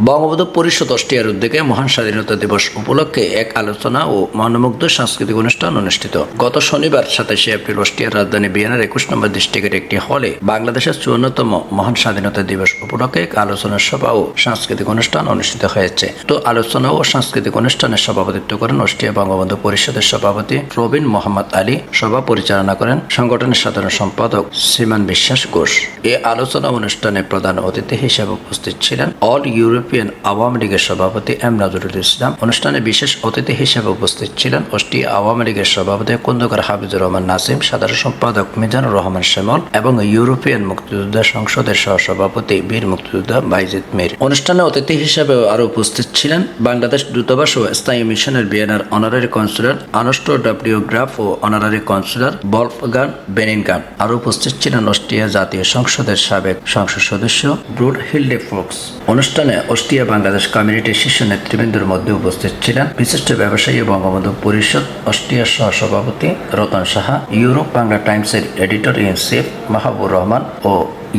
বঙ্গবন্ধু পরিষদ অস্ট্রিয়ার উদ্যোগে মহান স্বাধীনতা দিবস উপলক্ষে এক আলোচনা ও মনোমুগ্ধ সাংস্কৃতিক অনুষ্ঠান অনুষ্ঠিত। গত শনিবার সাতাশে এপ্রিল অস্ট্রিয়ার রাজধানী ভিয়েনার একুশ নম্বর ডিস্ট্রিক্টের একটি হলে বাংলাদেশের চুয়ান্নতম মহান স্বাধীনতা দিবস উপলক্ষে এক আলোচনা সভা ও সাংস্কৃতিক অনুষ্ঠান অনুষ্ঠিত হয়েছে। তো আলোচনা ও সাংস্কৃতিক অনুষ্ঠানের সভাপতিত্ব করেন অস্ট্রিয়া বঙ্গবন্ধু পরিষদের সভাপতি প্রবীণ মোহাম্মদ আলী, সভা পরিচালনা করেন সংগঠনের সাধারণ সম্পাদক শ্রীমান বিশ্বাস ঘোষ। এ আলোচনা অনুষ্ঠানে প্রধান অতিথি হিসেবে উপস্থিত ছিলেন অল ইউরোপিয়ান আওয়ামী লীগের সভাপতি এম নজরুল ইসলাম অনুষ্ঠানে বিশেষ অতিথি হিসেবে উপস্থিত ছিলেন অস্ট্রিয়া আওয়ামী লীগের সভাপতি খন্দকার হাফিজুর রহমান নাসিম, সাধারণ সম্পাদক মিজানুর রহমান শ্যামল এবং ইউরোপিয়ান মুক্তিযোদ্ধা সংসদের সহসভাপতি বীর মুক্তিযোদ্ধা বাইজিদ মির। অনুষ্ঠানে অতিথি হিসেবে আরও উপস্থিত ছিলেন বাংলাদেশ দূতাবাস ও স্থায়ী মিশনের বিয়েনার honorary consular Ernst W Graf ও অনারারি কনসুলার বলফগান বেনিনগান। আরও উপস্থিত ছিলেন অস্ট্রিয়া জাতীয় সংসদের সাবেক সংসদ সদস্য ব্রুড হিলডে ফোক্স। অনুষ্ঠানে অস্ট্রিয়া বাংলাদেশ কমিউনিটির শীর্ষ নেতৃবৃন্দের মধ্যে উপস্থিত ছিলেন বিশিষ্ট ব্যবসায়ী বঙ্গবন্ধু পরিষদ অস্ট্রিয়ার সহসভাপতি রতন সাহা, ইউরোপ বাংলা টাইমসের editor in chief Mahbur Rahman O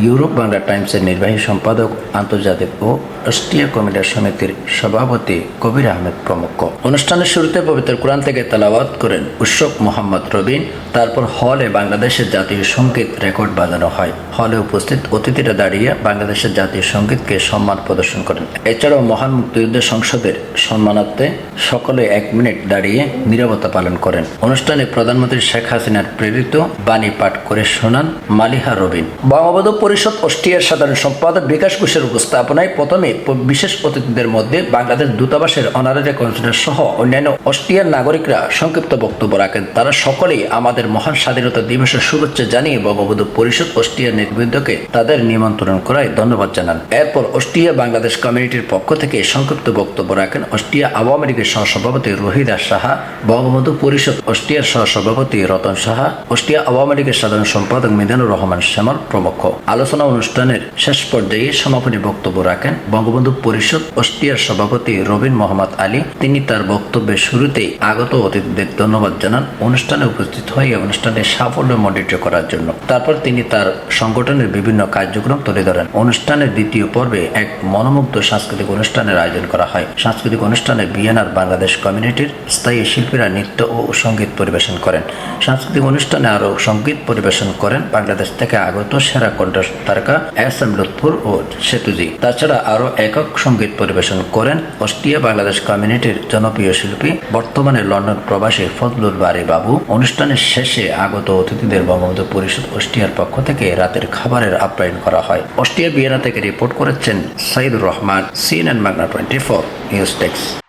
Europe Bangla টাইমসের নির্বাহী সম্পাদক, আন্তর্জাতিক ও অস্ট্রিয়া কমিটির সমিতির সভাপতি কবির আহমেদ প্রমুখ। অনুষ্ঠানের শুরুতে পবিত্র কোরআন থেকে তেলাওয়াত করেন উৎসব মোহাম্মদ রবিন। তারপর হলে বাংলাদেশের জাতীয় সংগীত রেকর্ড বাজানো হয়। হলে উপস্থিত অতিথিরা দাঁড়িয়ে বাংলাদেশের জাতীয় সঙ্গীতকে সম্মান প্রদর্শন করেন। এছাড়াও মহান মুক্তিযুদ্ধ সংসদের সম্মানার্থে সকলে এক মিনিট দাঁড়িয়ে নিরবতা পালন করেন। অনুষ্ঠানে প্রধানমন্ত্রী শেখ হাসিনার প্রেরিত বাণী পাঠ করে শোনান মালিহা রবিন। বঙ্গবন্ধু পরিষদ অস্ট্রিয়ার সাধারণ সম্পাদক বিকাশ ঘোষের উপস্থাপনায় প্রথমে বিশেষ অতিথিদের মধ্যে বাংলাদেশ দূতাবাসের অনারারি কনসুলের সহ অন্যান্য অস্ট্রিয়ার নাগরিকরা সংক্ষিপ্ত বক্তব্য রাখেন। তারা সকলেই আমাদের মহান স্বাধীনতা দিবসের শুভেচ্ছা জানিয়ে বঙ্গবন্ধু পরিষদ অস্ট্রিয়ার নেতৃবৃন্দকে তাদের নিমন্ত্রণ করায় ধন্যবাদ জানান। এরপর অস্ট্রিয়া বাংলাদেশ কমিউনিটির পক্ষ থেকে সংক্ষিপ্ত বক্তব্য রাখেন অস্ট্রিয়া আওয়ামী লীগের সহসভাপতি রোহিদা সাহা, বঙ্গবন্ধু পরিষদ অস্ট্রিয়ার সহসভাপতি রতন সাহা, অস্ট্রিয়া আওয়ামী লীগের সাধারণ সম্পাদক মিজানুর রহমান শ্যামল প্রমুখ। আলোচনা অনুষ্ঠানের শেষ পর্যায়ে সমাপনী বক্তব্য রাখেন বঙ্গবন্ধু পরিষদ অস্ট্রিয়ার সভাপতি রবিন মোহাম্মদ আলী। তিনি তার বক্তব্যের শুরুতেই আগত অতিথিদের ধন্যবাদ জানান। অনুষ্ঠানে উপস্থিত হয়ে অনুষ্ঠানের সাফল্য মণ্ডিত করার জন্য। তারপর তিনি তার সংগঠনের বিভিন্ন কার্যক্রম তুলে ধরেন। অনুষ্ঠানের দ্বিতীয় পর্বে এক মনোমুগ্ধ সাংস্কৃতিক অনুষ্ঠানের আয়োজন করা হয়। সাংস্কৃতিক অনুষ্ঠানে বিএনআর বাংলাদেশ কমিউনিটির স্থায়ী শিল্পীরা নৃত্য ও সংগীত পরিবেশন করেন। সাংস্কৃতিক অনুষ্ঠানে আরও সংগীত পরিবেশন করেন। বাংলাদেশ থেকে আগত সেরা কণ্ঠ তারকা এস এম লুৎফুর ও সেতুজি। তাছাড়া আরও একক সংগীত পরিবেশন করেন অস্ট্রিয়া বাংলাদেশ কমিউনিটির জনপ্রিয় শিল্পী, বর্তমানে লন্ডন প্রবাসী ফজলুল বারি বাবু। অনুষ্ঠানের শেষে আগত অতিথিদের বঙ্গবন্ধু পরিষদ অস্ট্রিয়ার পক্ষ থেকে রাতের খাবারের আপ্যায়ন করা হয়। অস্ট্রিয়া বিয়েনা থেকে রিপোর্ট করেছেন Saidur Rahman, CNN Bangla twenty four, news text